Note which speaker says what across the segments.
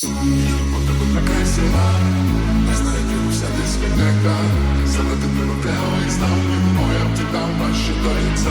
Speaker 1: Сумію, бо тебе прекрасила, не знаю, ти вся десь віднека, залетим тебе прямо і знав, моя ти там, а
Speaker 2: що до ліця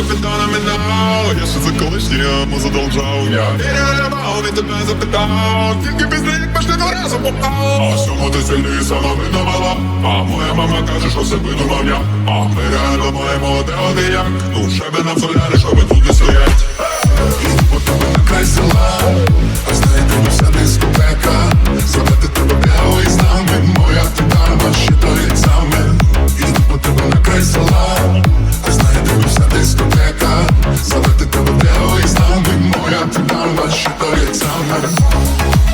Speaker 2: капитанами нау Я ще за колишнє йому задолжав Я переливав від тебе запитав. Тільки пізно як пішли два рази попав. А чому ти сильний сама видавала, А моя мама каже, що все видумав я. А ми реально маємо де один як. Ну
Speaker 1: шебе на соляри Summer. all